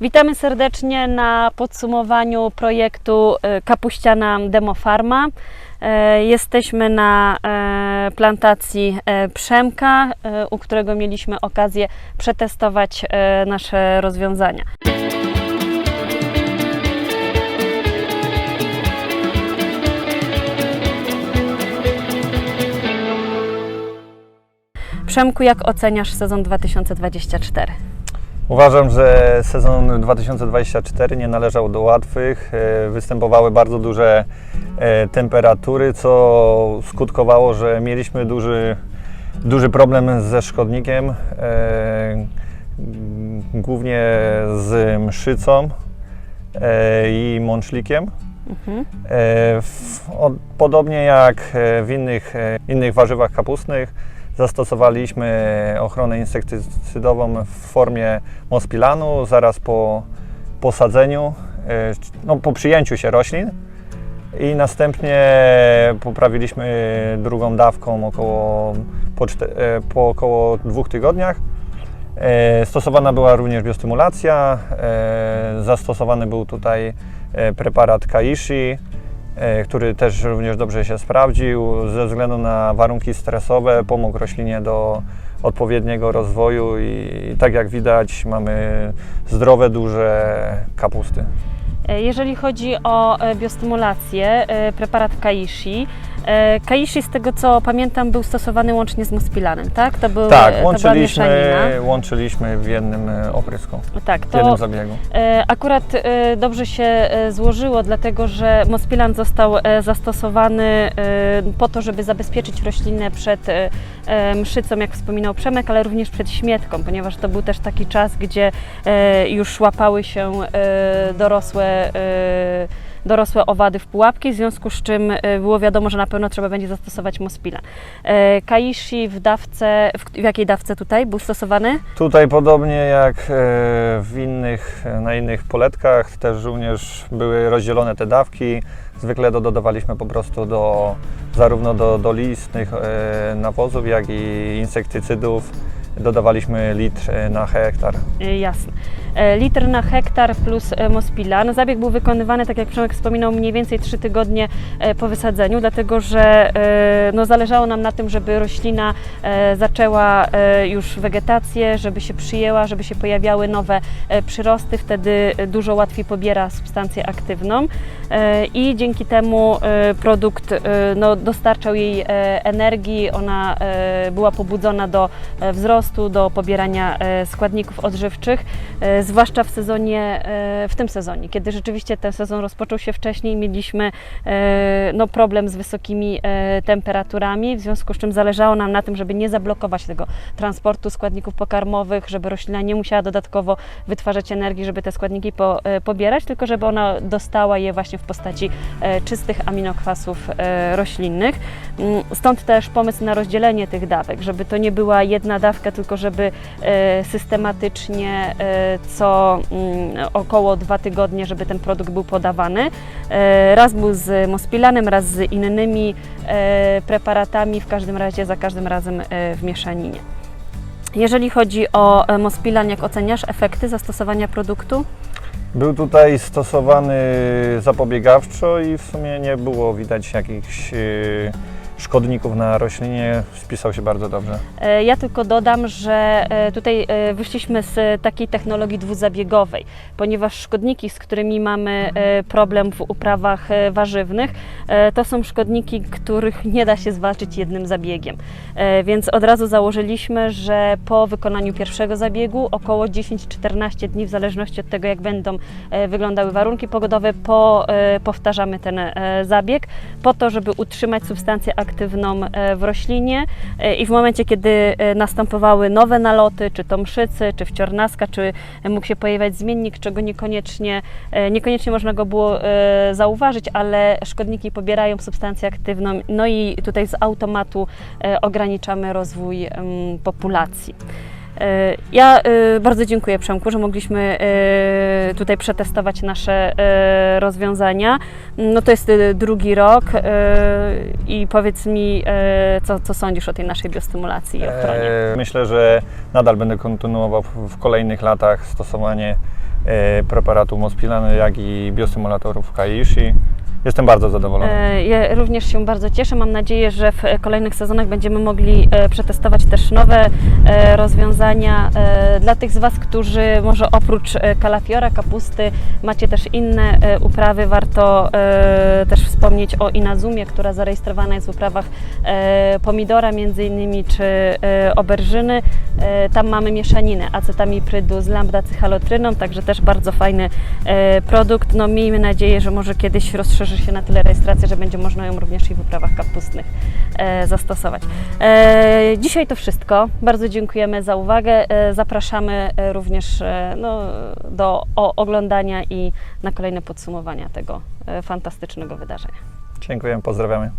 Witamy serdecznie na podsumowaniu projektu e, Kapuściana Demo Farma. E, Jesteśmy na e, plantacji Przemka, u którego mieliśmy okazję przetestować nasze rozwiązania. Przemku, jak oceniasz sezon 2024? Uważam, że sezon 2024 nie należał do łatwych. E, Występowały bardzo duże e, temperatury, co skutkowało, że mieliśmy duży, duży problem ze szkodnikiem, e, głównie z mszycą i mączlikiem. Mhm. Podobnie jak w innych, innych warzywach kapustnych, zastosowaliśmy ochronę insektycydową w formie mospilanu zaraz po posadzeniu, e, no, po przyjęciu się roślin. I następnie poprawiliśmy drugą dawką około, po, e, po około dwóch tygodniach. E, Stosowana była również biostymulacja, zastosowany był tutaj preparat Kaishi, który też również dobrze się sprawdził. Ze względu na warunki stresowe pomógł roślinie do odpowiedniego rozwoju i tak jak widać mamy zdrowe, duże kapusty. E, Jeżeli chodzi o e, biostymulację, e, preparat Kaishi, e, Kaishi z tego co pamiętam był stosowany łącznie z Mospilanem, tak? To, był, Tak, łączyliśmy, łączyliśmy w jednym e, oprysku, Tak, w jednym zabiegu. e, akurat e, dobrze się e, złożyło, dlatego że Mospilan został e, zastosowany e, po to, żeby zabezpieczyć roślinę przed e, e, mszycą, jak wspominał Przemek, ale również przed śmietką, ponieważ to był też taki czas, gdzie e, już łapały się e, dorosłe e, dorosłe owady w pułapki, w związku z czym e, było wiadomo, że na pewno trzeba będzie zastosować Mospilan. E, Kaishi w dawce, w, jakiej dawce tutaj był stosowany? Tutaj podobnie jak e, w innych, na innych poletkach też również były rozdzielone te dawki. Zwykle dodawaliśmy po prostu do, zarówno do, do listnych nawozów, jak i insektycydów. Dodawaliśmy litr e, na hektar. E, Jasne. E, Litr na hektar plus e, Mospilan. Zabieg był wykonywany, tak jak Przemek wspominał, mniej więcej 3 tygodnie po wysadzeniu, dlatego że no, zależało nam na tym, żeby roślina zaczęła już wegetację, żeby się przyjęła, żeby się pojawiały nowe przyrosty, wtedy dużo łatwiej pobiera substancję aktywną i dzięki temu produkt no, dostarczał jej energii, ona była pobudzona do e, do pobierania e, składników odżywczych, e, zwłaszcza w sezonie, e, w tym sezonie, kiedy rzeczywiście ten sezon rozpoczął się wcześniej, mieliśmy no, problem z wysokimi temperaturami, w związku z czym zależało nam na tym, żeby nie zablokować tego transportu składników pokarmowych, żeby roślina nie musiała dodatkowo wytwarzać energii, żeby te składniki po, pobierać, tylko żeby ona dostała je właśnie w postaci czystych aminokwasów roślinnych. Mm, Stąd też pomysł na rozdzielenie tych dawek, żeby to nie była jedna dawka, tylko żeby e, systematycznie e, co mm, około dwa tygodnie, żeby ten produkt był podawany. E, Raz był z Mospilanem, raz z innymi preparatami, w każdym razie za każdym razem w mieszaninie. Jeżeli chodzi o Mospilan, jak oceniasz efekty zastosowania produktu? Był tutaj stosowany zapobiegawczo i w sumie nie było widać jakichś szkodników na roślinie. Spisał się bardzo dobrze. E, Ja tylko dodam, że e, tutaj e, wyszliśmy z takiej technologii dwuzabiegowej, ponieważ szkodniki, z którymi mamy problem w uprawach warzywnych, to są szkodniki, których nie da się zwalczyć jednym zabiegiem. Więc od razu założyliśmy, że po wykonaniu pierwszego zabiegu, około 10-14 dni, w zależności od tego, jak będą wyglądały warunki pogodowe, po, powtarzamy ten zabieg, po to, żeby utrzymać substancję aktywną e, w roślinie E, i w momencie, kiedy e, następowały nowe naloty, czy to mszycy, czy wciornaska, czy mógł się pojawiać zmiennik, czego niekoniecznie, niekoniecznie można go było zauważyć, ale szkodniki pobierają substancję aktywną, no i tutaj z automatu ograniczamy rozwój populacji. Ja bardzo dziękuję Przemku, że mogliśmy tutaj przetestować nasze rozwiązania. No to jest e, drugi rok e, i powiedz mi, e, co, co sądzisz o tej naszej biostymulacji i ochronie? E, Myślę, że nadal będę kontynuował w- kolejnych latach stosowanie e, preparatu Mospilanu, jak i biostymulatorów Kaishi. Jestem bardzo zadowolony. E, Ja również się bardzo cieszę. Mam nadzieję, że w kolejnych sezonach będziemy mogli e, przetestować też nowe e, rozwiązania. Dla tych z Was, którzy może oprócz kalafiora, kapusty macie też inne uprawy, warto też wspomnieć o Inazumie, która zarejestrowana jest w uprawach pomidora między innymi, czy oberżyny. Tam mamy mieszaninę acetamiprydu z lambdacyhalotryną, także też bardzo fajny produkt. No miejmy nadzieję, że może kiedyś rozszerzy się na tyle rejestracja, że będzie można ją również i w uprawach kapustnych e, zastosować. E, Dzisiaj to wszystko. Bardzo dziękujemy za uwagę. E, Zapraszamy również no, do oglądania i na kolejne podsumowania tego fantastycznego wydarzenia. Dziękuję, pozdrawiamy.